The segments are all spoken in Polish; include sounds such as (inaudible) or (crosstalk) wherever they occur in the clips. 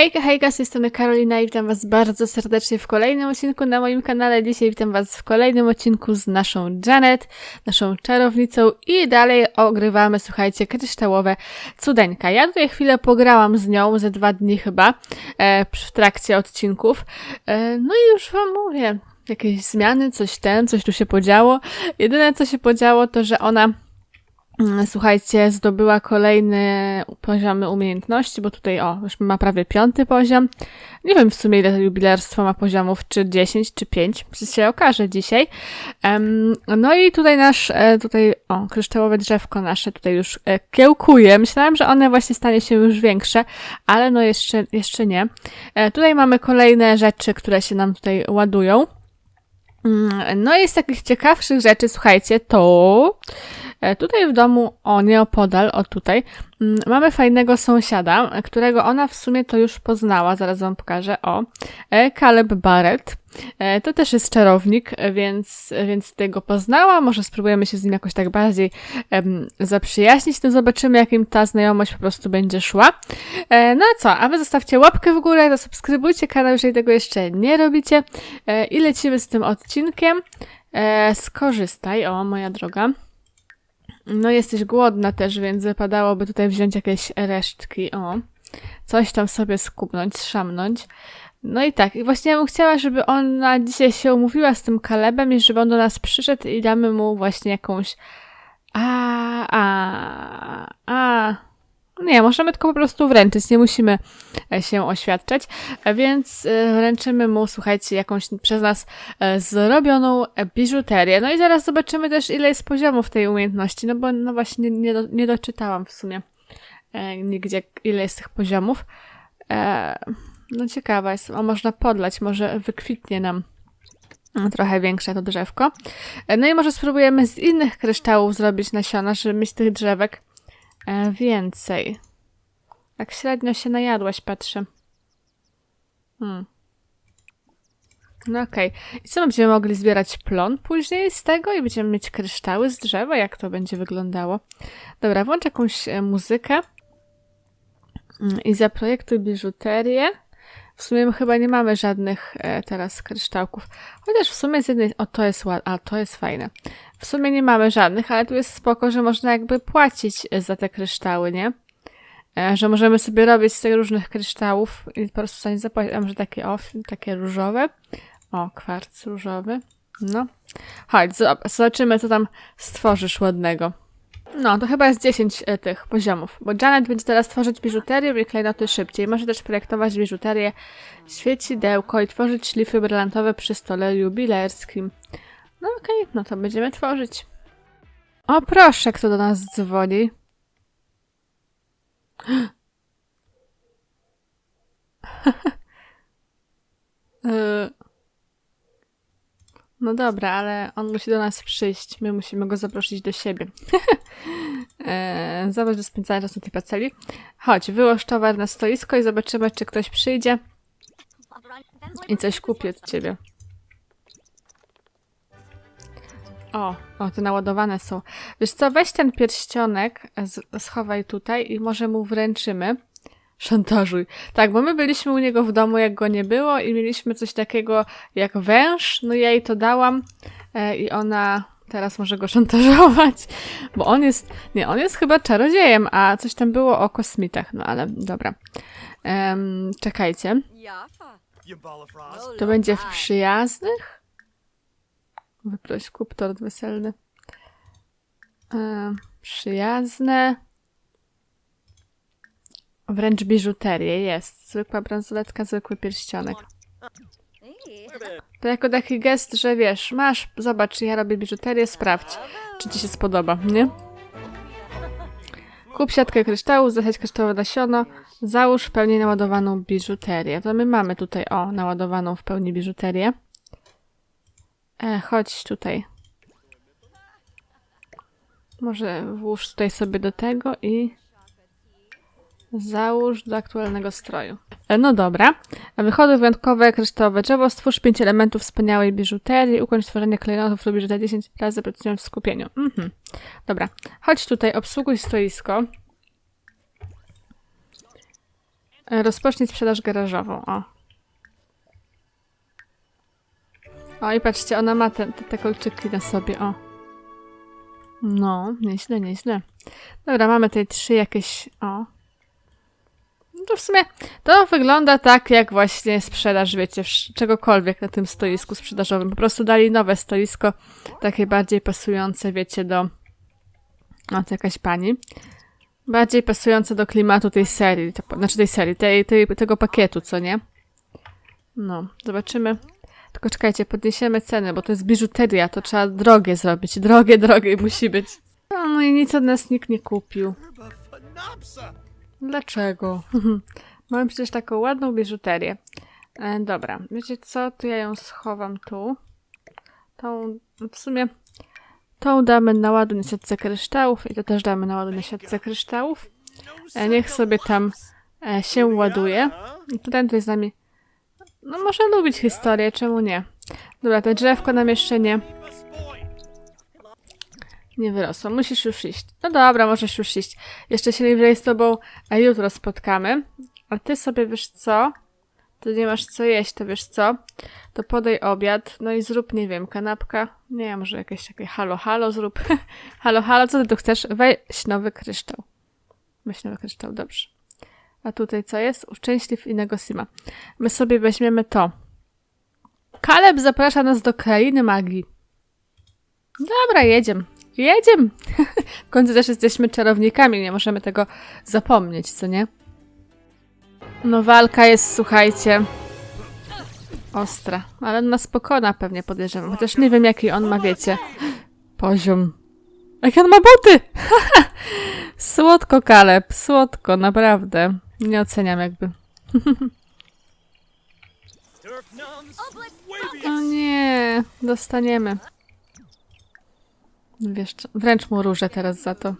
Hejka, hejka, z tej strony Karolina i witam was bardzo serdecznie w kolejnym odcinku na moim kanale. Dzisiaj witam was w kolejnym odcinku z naszą Janet, naszą czarownicą i dalej ogrywamy, słuchajcie, kryształowe cudeńka. Ja tutaj chwilę pograłam z nią, ze dwa dni chyba, e, w trakcie odcinków. E, no i już wam mówię, jakieś zmiany, coś ten, coś tu się podziało. Jedyne co się podziało to, że ona Słuchajcie, zdobyła kolejne poziomy umiejętności, bo tutaj, o, już ma prawie piąty poziom. Nie wiem w sumie, ile jubilerstwo ma poziomów, czy 10, czy 5. Przecież się okaże dzisiaj. No i tutaj nasz, e, tutaj, o, kryształowe drzewko nasze tutaj już e, kiełkuje. Myślałam, że one właśnie stanie się już większe, ale no jeszcze, jeszcze nie. E, tutaj mamy kolejne rzeczy, które się nam tutaj ładują. Mm, No i z takich ciekawszych rzeczy, słuchajcie, to tutaj w domu, o nieopodal, o tutaj, mm, mamy fajnego sąsiada, e, którego ona w sumie to już poznała, zaraz wam pokażę, o, e, Caleb Barrett. E, To też jest czarownik, e, więc, więc tego poznała, może spróbujemy się z nim jakoś tak bardziej em, zaprzyjaźnić, no zobaczymy, jakim ta znajomość po prostu będzie szła. E, No co, a wy zostawcie łapkę w górę, zasubskrybujcie kanał, jeżeli tego jeszcze nie robicie E, i lecimy z tym odcinkiem. E, Skorzystaj, o moja droga. No jesteś głodna też, więc wypadałoby tutaj wziąć jakieś resztki, o. Coś tam sobie skubnąć, szamnąć. No i tak, i właśnie ja bym chciała, żeby ona dzisiaj się umówiła z tym Kalebem i żeby on do nas przyszedł i damy mu właśnie jakąś... A, a, a... Nie, możemy tylko po prostu wręczyć, nie musimy e, się oświadczać, E, więc e, wręczymy mu, słuchajcie, jakąś przez nas zrobioną biżuterię. No i zaraz zobaczymy też, ile jest poziomów tej umiejętności, no bo no właśnie nie, do, nie doczytałam w sumie nigdzie, ile jest tych poziomów. No ciekawa jest, a można podlać, może wykwitnie nam trochę większe to drzewko. No i może spróbujemy z innych kryształów zrobić nasiona, żeby mieć tych drzewek e, więcej. Tak średnio się najadłaś, patrzę. Hmm. No okej. I co, będziemy mogli zbierać plon później z tego i będziemy mieć kryształy z drzewa? Jak to będzie wyglądało? Dobra, włącz jakąś e, muzykę Mm, i zaprojektuj biżuterię. W sumie chyba nie mamy żadnych e, teraz kryształków. Chociaż w sumie z jednej... O, to jest ładne. A, to jest fajne. W sumie nie mamy żadnych, ale tu jest spoko, że można jakby płacić e, za te kryształy, nie? E, że możemy sobie robić z tych różnych kryształów i po prostu za nie zapłacić. A może takie off, takie różowe. O, kwarc różowy. No. Chodź, zob- zobaczymy, co tam stworzysz ładnego. No, to chyba jest 10 e, tych poziomów, bo Janet będzie teraz tworzyć biżuterię i klejnoty szybciej. Może też projektować biżuterię, świecidełko i tworzyć szlify brylantowe przy stole jubilerskim. No okej, no to będziemy tworzyć. O proszę, kto do nas dzwoni. Y, No dobra, ale on musi do nas przyjść. My musimy go zaprosić do siebie. eee, (laughs) zobacz do spędzania czasu tej parceli. Chodź, wyłoż towar na stoisko i zobaczymy, czy ktoś przyjdzie i coś kupi od ciebie. O, o, te naładowane są. Wiesz co, weź ten pierścionek, schowaj tutaj i może mu wręczymy. Szantażuj. Tak, bo my byliśmy u niego w domu, jak go nie było i mieliśmy coś takiego jak węż, no ja jej to dałam e, i ona teraz może go (laughs) szantażować, bo on jest, nie, on jest chyba czarodziejem, a coś tam było o kosmitach, no ale dobra. Em, czekajcie, to będzie w przyjaznych? Wyproś kup tort weselny. E, przyjazne. Wręcz biżuterię, jest. Zwykła bransoletka, zwykły pierścionek. To jako taki gest, że wiesz, masz, zobacz, ja robię biżuterię, sprawdź, czy ci się spodoba, nie? Kup siatkę kryształu, zasiać kryształowe nasiono, załóż w pełni naładowaną biżuterię. To my mamy tutaj, o, naładowaną w pełni biżuterię. E, chodź tutaj. Może włóż tutaj sobie do tego i załóż do aktualnego stroju. E, No dobra. Wychody wyjątkowe, kryształowe drzewo. Stwórz pięć elementów wspaniałej biżuterii. Ukończ tworzenie klejnotów lub biżuterię 10 razy pracując w skupieniu. Mhm. Dobra. Chodź tutaj, obsługuj stoisko. E, Rozpocznij sprzedaż garażową, o. O i patrzcie, ona ma te, te, te kolczyki na sobie, o. No, nieźle, nieźle. Dobra, mamy tutaj trzy jakieś, o. No to w sumie, to wygląda tak jak właśnie sprzedaż, wiecie, czegokolwiek na tym stoisku sprzedażowym. Po prostu dali nowe stoisko, takie bardziej pasujące, wiecie, do... O, to jakaś pani. Bardziej pasujące do klimatu tej serii, to, znaczy tej serii, tej, tej, tego pakietu, co nie? No, zobaczymy. Tylko czekajcie, podniesiemy ceny, bo to jest biżuteria, to trzeba drogie zrobić. Drogie, drogie musi być. No, no i nic od nas nikt nie kupił. Dlaczego? (laughs) Mamy przecież taką ładną biżuterię. E, dobra, wiecie co? To ja ją schowam tu. Tą, w sumie, tą damy na ładun na siatce kryształów i to też damy na ładun na siatce kryształów. E, niech sobie tam e, się ładuje. I tutaj tutaj z nami, no może lubić historię, czemu nie? Dobra, to drzewko nam jeszcze nie, nie wyrosło. Musisz już iść. No dobra, możesz już iść. Jeszcze się najwyżej z tobą e, jutro spotkamy. A ty sobie wiesz co? Ty nie masz co jeść, to wiesz co? To podaj obiad, no i zrób, nie wiem, kanapka. Nie, może jakieś takie halo, halo zrób. (laughs) halo, halo, co ty tu chcesz? Weź nowy kryształ. Weź nowy kryształ, dobrze. A tutaj co jest? Uszczęśliw innego Sima. My sobie weźmiemy to. Kaleb zaprasza nas do krainy magii. Dobra, jedziemy. Jedziemy. (laughs) w końcu też jesteśmy czarownikami, nie możemy tego zapomnieć, co nie? No walka jest, słuchajcie, ostra, ale na spokojna pewnie podejrzewam, chociaż nie wiem jaki on ma, wiecie, poziom. Jakie on ma buty! (laughs) słodko, Kaleb, słodko, naprawdę. Nie oceniam jakby. (laughs) O nie, dostaniemy. Wiesz, co, wręcz mu różę teraz za to.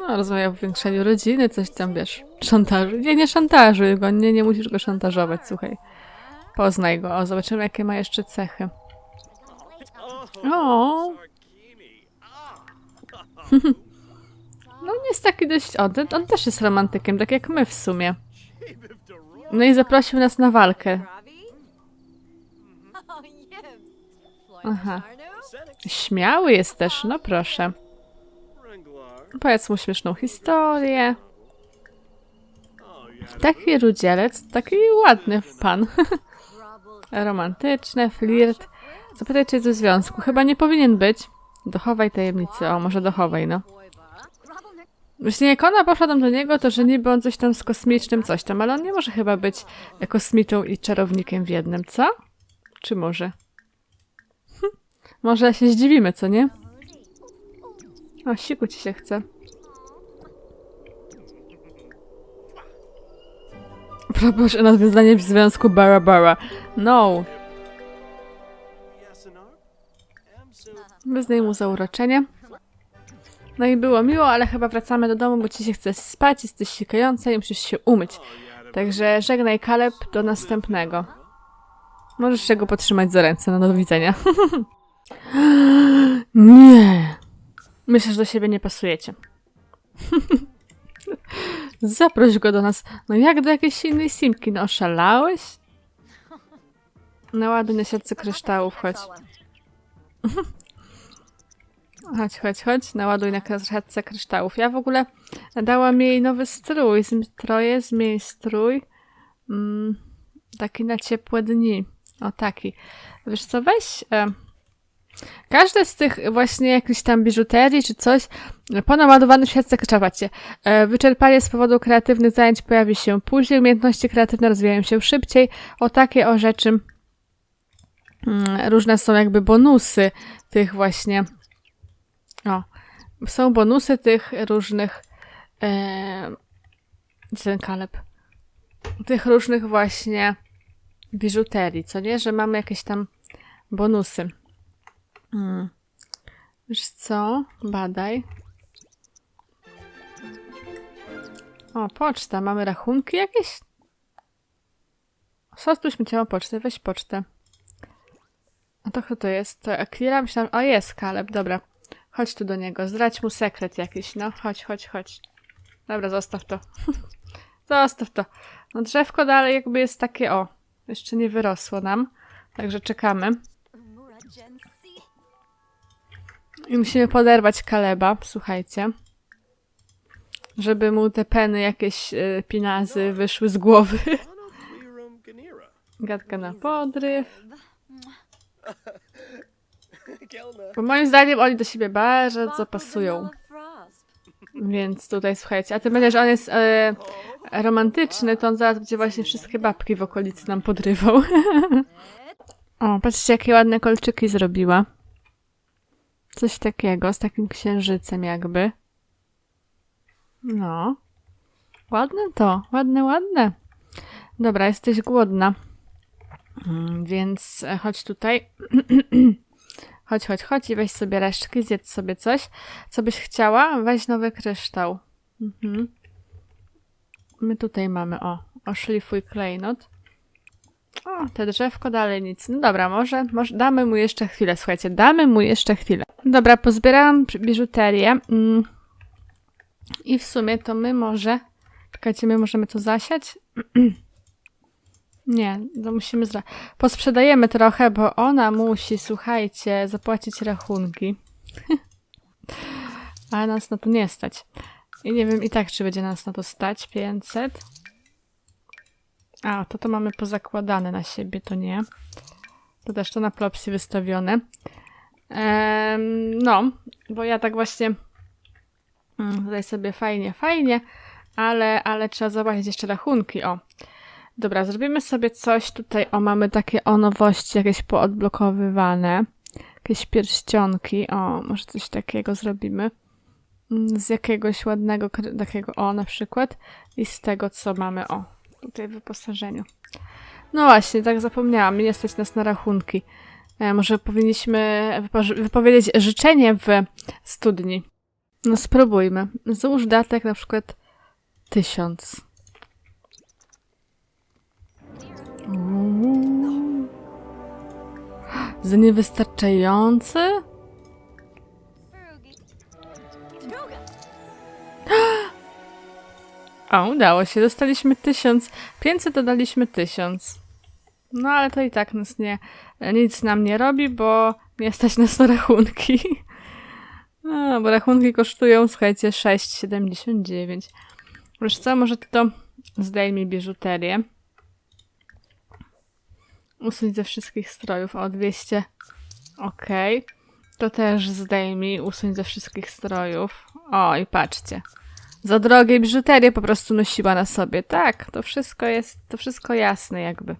No, rozmawia o powiększeniu rodziny, coś tam, wiesz, szantażu. Nie, nie szantażuj go, nie, nie musisz go szantażować, słuchaj. Poznaj go, o, zobaczymy, jakie ma jeszcze cechy. O, no nie jest taki dość, o, on też jest romantykiem, tak jak my w sumie. No i zaprosił nas na walkę. Aha. Śmiały jest też, no proszę. Powiedz mu śmieszną historię. Taki rudzielec, taki ładny pan. (laughs) Romantyczny, flirt. Zapytaj, czy jest w związku. Chyba nie powinien być. Dochowaj tajemnicy. O, może dochowaj, no. Właśnie jak ona poszła tam do niego, to że niby on coś tam z kosmicznym coś tam, ale on nie może chyba być kosmitą i czarownikiem w jednym, co? Czy może? Może się zdziwimy, co nie? O, siku ci się chce. Proszę nawiązanie w związku Bara Bara. No. Wyznaj mu zauroczenie. No i było miło, ale chyba wracamy do domu, bo ci się chce spać, jesteś sikająca i musisz się umyć. Także żegnaj Kaleb, do następnego. Możesz się go potrzymać za ręce, no do widzenia. (laughs) Nie. Myślę, że do siebie nie pasujecie. (laughs) Zaproś go do nas. No jak do jakiejś innej simki? No oszalałeś? Naładuj na siatce kryształów, chodź. (laughs) Chodź, chodź, chodź. Naładuj na siatce kryształów. Ja w ogóle dałam jej nowy strój. Stroje, zmień strój. Mm, taki na ciepłe dni. O, taki. Wiesz co, weź... E, każde z tych właśnie jakichś tam biżuterii czy coś po naładowaniu siatce krzapacie. E, wyczerpanie z powodu kreatywnych zajęć pojawi się później, umiejętności kreatywne rozwijają się szybciej. O takie o rzeczy mm, różne są jakby bonusy tych właśnie o, są bonusy tych różnych e, gdzie ten kaleb tych różnych właśnie biżuterii, co nie? Że mamy jakieś tam bonusy. Mm. Wiesz co? Badaj. O, poczta. Mamy rachunki jakieś? Co tu śmieciała pocztę? Weź pocztę. A to kto to jest? To Akira? Myślałam... O, jest Kaleb, dobra. Chodź tu do niego, zdradź mu sekret jakiś, no. Chodź, chodź, chodź. Dobra, zostaw to. (laughs) zostaw to. No drzewko dalej jakby jest takie, o, jeszcze nie wyrosło nam. Także czekamy. I musimy poderwać Kaleba, słuchajcie. Żeby mu te peny, jakieś y, pinazy wyszły z głowy. (laughs) Gadka na podryw. Bo moim zdaniem oni do siebie bardzo pasują. Więc tutaj słuchajcie, a ty będziesz, że on jest e, romantyczny, to on zaraz będzie właśnie wszystkie babki w okolicy nam podrywał. (laughs) o, patrzcie, jakie ładne kolczyki zrobiła. Coś takiego, z takim księżycem jakby. No. Ładne to, ładne, ładne. Dobra, jesteś głodna. Mm, Więc e, chodź tutaj. (clears throat) chodź, chodź, chodź i weź sobie resztki, zjedz sobie coś. Co byś chciała? Weź nowy kryształ. Mhm. My tutaj mamy, o, oszlifuj klejnot. O, te drzewko dalej nic. No dobra, może, może damy mu jeszcze chwilę, słuchajcie, damy mu jeszcze chwilę. Dobra, pozbierałam biżuterię. Mm. I w sumie to my może... Czekajcie, my możemy to zasiać? (clears throat) Nie, to musimy zra... Posprzedajemy trochę, bo ona musi, słuchajcie, zapłacić rachunki. (laughs) Ale nas na to nie stać. I nie wiem i tak, czy będzie nas na to stać. 500. A, to to mamy pozakładane na siebie, to nie. To też to na plopsy wystawione. Em, no, bo ja tak właśnie mm, tutaj sobie fajnie, fajnie, ale, ale trzeba zobaczyć jeszcze rachunki, o. Dobra, zrobimy sobie coś tutaj, o, mamy takie o nowości jakieś poodblokowywane. Jakieś pierścionki, o, może coś takiego zrobimy. Mm, Z jakiegoś ładnego, takiego, o, na przykład. I z tego, co mamy, o, tutaj wyposażeniu. No właśnie, tak zapomniałam, nie stać nas na rachunki. E, może powinniśmy wypo- wypowiedzieć życzenie w studni. No spróbujmy. Złóż datek na przykład tysiąc. (gasps) Za niewystarczający? O, udało się. Dostaliśmy tysiąc. 500 dodaliśmy tysiąc. No ale to i tak nas nie, nic nam nie robi, bo nie stać nas na rachunki. No, bo rachunki kosztują, słuchajcie, 6,79. Wiesz co, może ty to zdejmij biżuterię. Usuń ze wszystkich strojów. O, 200. Okej. To też zdejmij, usuń ze wszystkich strojów. O, i patrzcie. Za drogie biżuterię po prostu nosiła na sobie. Tak, to wszystko jest, to wszystko jasne jakby.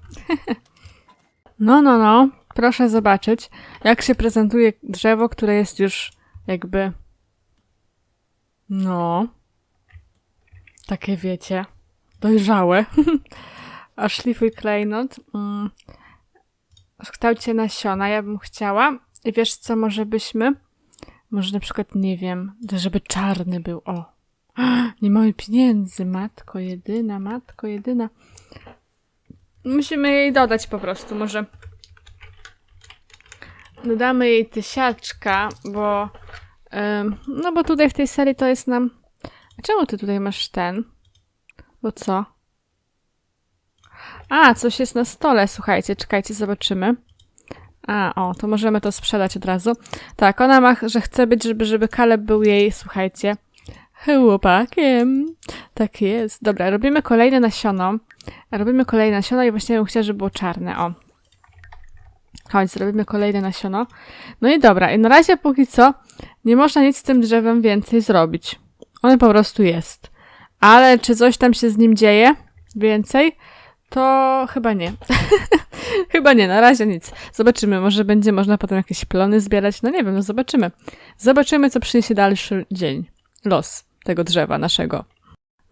(laughs) no, no, no. Proszę zobaczyć, jak się prezentuje drzewo, które jest już jakby... No... Takie wiecie, dojrzałe. (laughs) A szlifuj klejnot. Mm, w kształcie nasiona ja bym chciała. I wiesz co, może byśmy... Może na przykład, nie wiem, żeby czarny był, o. (gasps) Nie mamy pieniędzy, matko jedyna, matko jedyna. Musimy jej dodać po prostu, może. Dodamy jej tysiaczka, bo. no bo tutaj w tej serii to jest nam. A czemu ty tutaj masz ten? Bo co? A, coś jest na stole, słuchajcie, czekajcie, zobaczymy. A, o, to możemy to sprzedać od razu. Tak, ona ma, że chce być, żeby, żeby Kaleb był jej, słuchajcie, chłopakiem. Tak jest. Dobra, robimy kolejne nasiono. Robimy kolejne nasiono i właśnie bym chciała, żeby było czarne. O. Chodź, zrobimy kolejne nasiono. No i dobra, i na razie póki co nie można nic z tym drzewem więcej zrobić. On po prostu jest. Ale czy coś tam się z nim dzieje więcej? To chyba nie. (laughs) chyba nie, na razie nic. Zobaczymy, może będzie można potem jakieś plony zbierać. No nie wiem, no zobaczymy. Zobaczymy, co przyniesie dalszy dzień. Los tego drzewa naszego.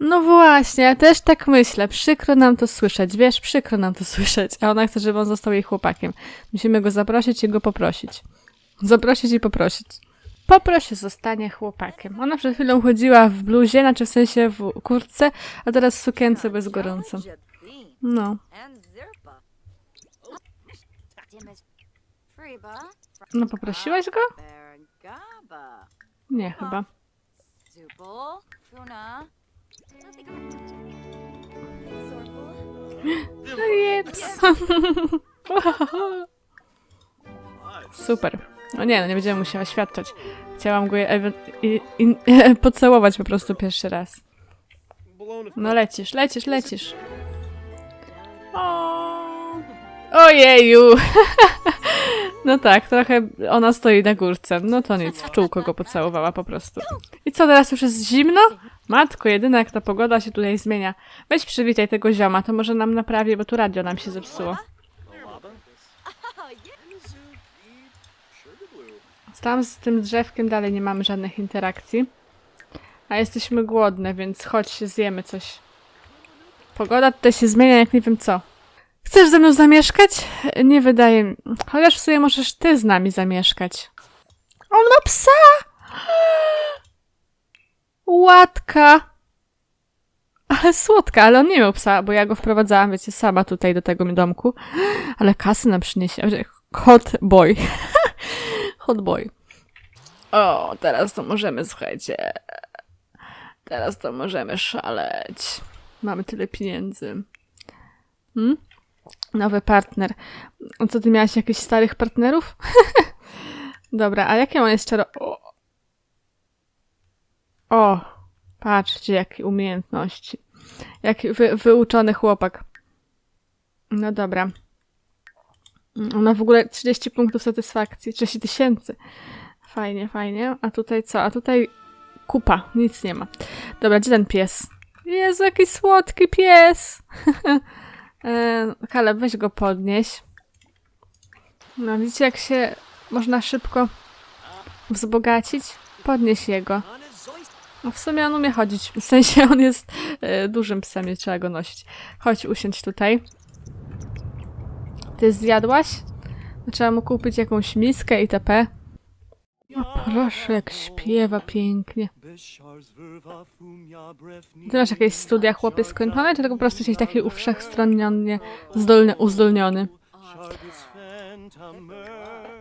No właśnie, ja też tak myślę. Przykro nam to słyszeć, wiesz, przykro nam to (laughs) słyszeć. A ona chce, żeby on został jej chłopakiem. Musimy go zaprosić i go poprosić. Zaprosić i poprosić. Poproś, zostanie chłopakiem. Ona przed chwilą chodziła w bluzie, znaczy w sensie w kurtce, a teraz w sukience bez gorąco. No. No poprosiłaś go? Nie, chyba. Funa. No jedz. (laughs) Super. No nie, no nie będziemy musiała świadczyć. Chciałam go je ewe- i, i, (laughs) pocałować po prostu pierwszy raz. No lecisz, lecisz, lecisz. O. Ojeju! (laughs) No tak, trochę ona stoi na górce. No to nic, w czółko go pocałowała po prostu. I co, teraz już jest zimno? Matko, jedyna jak ta pogoda się tutaj zmienia. Weź przywitaj tego zioma, to może nam naprawi, bo tu radio nam się zepsuło. Tam z tym drzewkiem dalej nie mamy żadnych interakcji. A jesteśmy głodne, więc chodź, zjemy coś. Pogoda tutaj się zmienia jak nie wiem co. Chcesz ze mną zamieszkać? Nie wydaje mi... Chociaż w sumie możesz ty z nami zamieszkać. On ma psa! Łatka! Ale słodka, ale on nie miał psa, bo ja go wprowadzałam, wiecie, sama tutaj do tego domku. Ale kasy nam przyniesie. Hot boy. (laughs) Hot boy. O, teraz to możemy, słuchajcie. Teraz to możemy szaleć. Mamy tyle pieniędzy. Hmm? Nowy partner. A co, ty miałaś jakichś starych partnerów? (laughs) Dobra, a jakie on jest czaro... O, o patrzcie, jakie umiejętności. Jaki wy, wyuczony chłopak. No dobra. Ona w ogóle 30 punktów satysfakcji, 30 tysięcy. Fajnie, fajnie. A tutaj co? A tutaj kupa, nic nie ma. Dobra, gdzie ten pies? Jezu, jaki słodki pies! (laughs) e, Kaleb, weź go podnieś. No, widzicie jak się można szybko wzbogacić? Podnieś jego. No w sumie on umie chodzić. W sensie on jest e, dużym psem, nie trzeba go nosić. Chodź, usiądź tutaj. Ty zjadłaś? No, Trzeba mu kupić jakąś miskę itp. O proszę, jak śpiewa pięknie. Ty masz jakieś studia chłopie skończone, czy tylko po prostu jesteś taki uwszechstronnie zdolny, uzdolniony?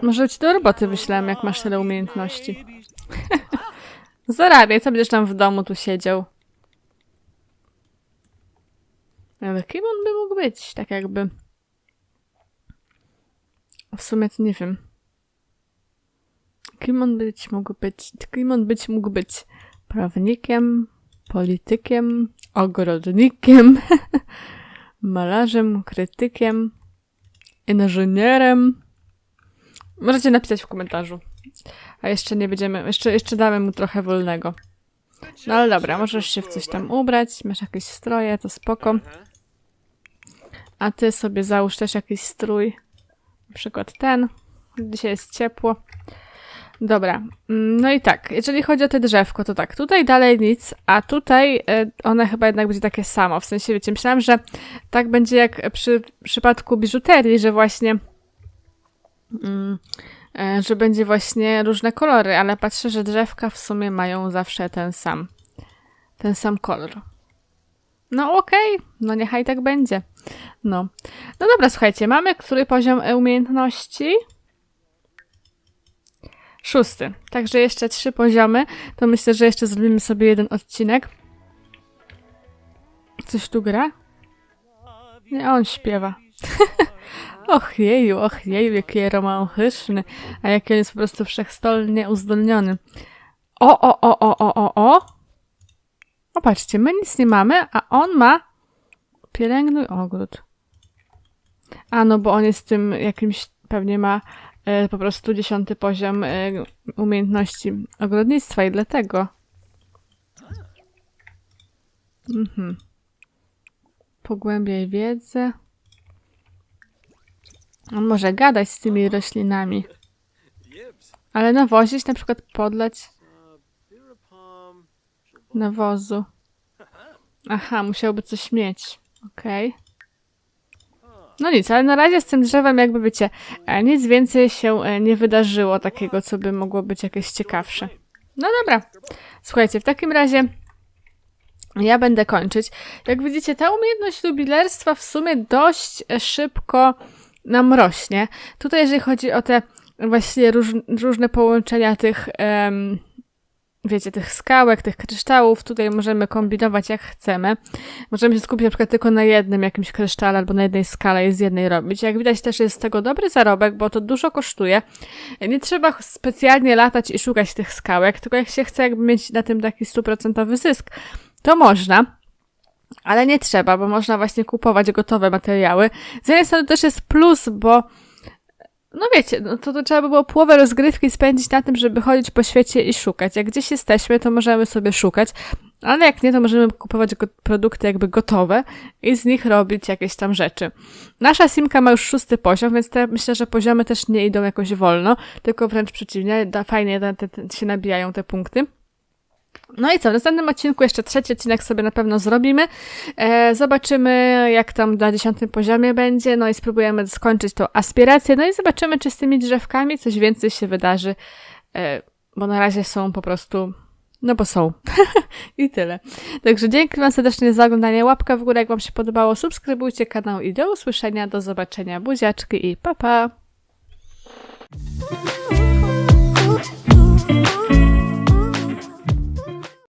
Może ci do roboty wyślemy, jak masz tyle umiejętności. (laughs) Zarabiaj, co będziesz tam w domu tu siedział? Ale kim on by mógł być, tak jakby... W sumie to nie wiem. Kim on być mógł być? Kim on być mógł być? Prawnikiem, politykiem, ogrodnikiem, (laughs) malarzem, krytykiem, inżynierem. Możecie napisać w komentarzu. A jeszcze nie będziemy, jeszcze, jeszcze damy mu trochę wolnego. No ale dobra, możesz się w coś tam ubrać, masz jakieś stroje, to spoko. A ty sobie załóż też jakiś strój. Na przykład ten. Dzisiaj jest ciepło. Dobra, mm, no i tak, jeżeli chodzi o te drzewko, to tak, tutaj dalej nic, a tutaj e, one chyba jednak będzie takie samo, w sensie, wiecie, myślałam, że tak będzie jak przy przypadku biżuterii, że właśnie, mm, e, że będzie właśnie różne kolory, ale patrzę, że drzewka w sumie mają zawsze ten sam, ten sam kolor. No okej, no niechaj tak będzie. No. No dobra, słuchajcie, mamy który poziom umiejętności? Szósty. Także jeszcze trzy poziomy. To myślę, że jeszcze zrobimy sobie jeden odcinek. Coś tu gra? Nie, on śpiewa. (laughs) och jeju, och jeju, jaki romantyczny. A jaki on jest po prostu wszechstolnie uzdolniony. O, o, o, o, o, o, o. O, patrzcie, my nic nie mamy, a on ma pielęgnuj ogród. A, no bo on jest tym jakimś, pewnie ma po prostu dziesiąty poziom e, umiejętności ogrodnictwa i dlatego. Mhm. Pogłębiaj wiedzę. On może gadać z tymi roślinami, ale nawozić, na przykład podlać nawozu. Aha, musiałby coś mieć. Okej. No nic, ale na razie z tym drzewem jakby wiecie, e, nic więcej się e, nie wydarzyło takiego, co by mogło być jakieś ciekawsze. No dobra. Słuchajcie, w takim razie ja będę kończyć. Jak widzicie, ta umiejętność jubilerstwa w sumie dość e, szybko nam rośnie. Tutaj, jeżeli chodzi o te właśnie róż, różne połączenia tych, em, wiecie, tych skałek, tych kryształów, tutaj możemy kombinować jak chcemy. Możemy się skupić na przykład tylko na jednym jakimś krysztale albo na jednej skale i z jednej robić. Jak widać też jest z tego dobry zarobek, bo to dużo kosztuje. Nie trzeba specjalnie latać i szukać tych skałek, tylko jak się chce jakby mieć na tym taki stuprocentowy zysk, to można. Ale nie trzeba, bo można właśnie kupować gotowe materiały. Z jednej strony też jest plus, bo no wiecie, no to, to trzeba by było połowę rozgrywki spędzić na tym, żeby chodzić po świecie i szukać. Jak gdzieś jesteśmy, to możemy sobie szukać, ale jak nie, to możemy kupować produkty jakby gotowe i z nich robić jakieś tam rzeczy. Nasza simka ma już szósty poziom, więc te, myślę, że poziomy też nie idą jakoś wolno, tylko wręcz przeciwnie, da, fajnie te, te, te, się nabijają te punkty. No i co, w następnym odcinku jeszcze trzeci odcinek sobie na pewno zrobimy. E, zobaczymy, jak tam na dziesiątym poziomie będzie, no i spróbujemy skończyć tą aspirację, no i zobaczymy, czy z tymi drzewkami coś więcej się wydarzy, e, bo na razie są po prostu, no bo są. (laughs) I tyle. Także dzięki Wam serdecznie za oglądanie, łapka w górę, jak Wam się podobało, subskrybujcie kanał i do usłyszenia, do zobaczenia, buziaczki i pa pa!